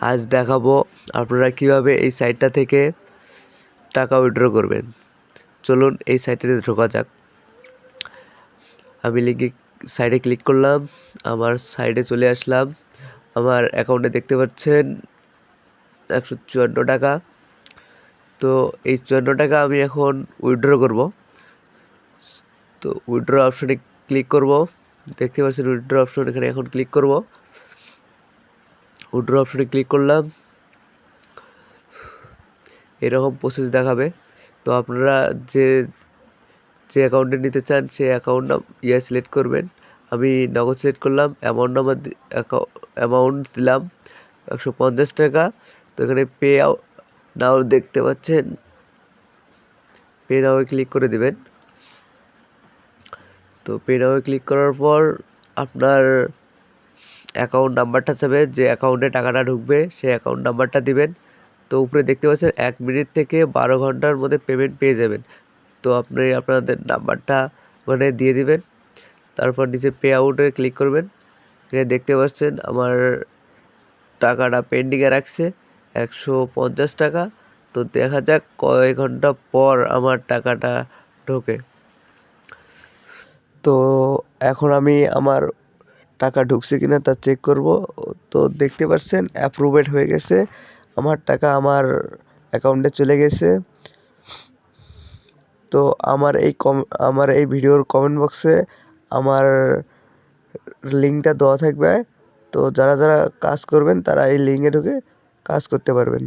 আজ দেখাবো আপনারা কীভাবে এই সাইটটা থেকে টাকা উইথড্র করবেন। চলুন এই সাইটটাতে ঢোকা যাক। আমি লিঙ্কে সাইডে ক্লিক করলাম, আমার সাইডে চলে আসলাম। আমার অ্যাকাউন্টে দেখতে পাচ্ছেন একশো চুয়ান্ন টাকা। তো এই চুয়ান্ন টাকা আমি এখন উইথড্র করব। তো উইথড্র অপশনে ক্লিক করব। দেখতে পাচ্ছেন উইথড্র অপশন এখানে এখন ক্লিক করব। উইথড্র অপশনে ক্লিক করলাম। এরকম প্রসেস দেখাবে। তো আপনারা যে যে অ্যাকাউন্টে নিতে চান সে অ্যাকাউন্ট নাম ইয়ে সিলেক্ট করবেন। আমি নগদ সিলেক্ট করলাম অ্যামাউন্ট নাম্বার অ্যামাউন্ট দিলাম একশো পঞ্চাশ টাকা। তো এখানে পে নাও দেখতে পাচ্ছেন। পে নাও ক্লিক করে দিবেন। তো পে নাও ক্লিক করার পর আপনার অ্যাকাউন্ট নাম্বারটা চাবে যে অ্যাকাউন্টে টাকাটা ঢুকবে, সেই অ্যাকাউন্ট নাম্বারটা দিবেন। তো উপরে দেখতে পাচ্ছেন, এক মিনিট থেকে বারো ঘণ্টার মধ্যে পেমেন্ট পেয়ে যাবেন। তো আপনি আপনাদের নাম্বারটা ওখানে দিয়ে দিবেন। তারপর নিচে পে আউটে ক্লিক করবেন। এখানে দেখতে পাচ্ছেন, আমার টাকাটা পেন্ডিংয়ে রাখছে, একশো পঞ্চাশ টাকা। তো দেখা যাক কয়েক ঘণ্টা পর আমার টাকাটা ঢোকে। তো এখন আমি আমার টাকা ঢুকছে কিনা তা চেক করব। তো দেখতে পাচ্ছেন অ্যাপ্রুভেড হয়ে গেছে। আমার টাকা আমার অ্যাকাউন্টে চলে গেছে। তো আমার এই কম, আমার এই ভিডিওর কমেন্ট বক্সে আমার লিঙ্কটা দেওয়া থাকবে। তো যারা যারা কাজ করবেন, তারা এই লিঙ্কে ঢুকে কাজ করতে পারবেন।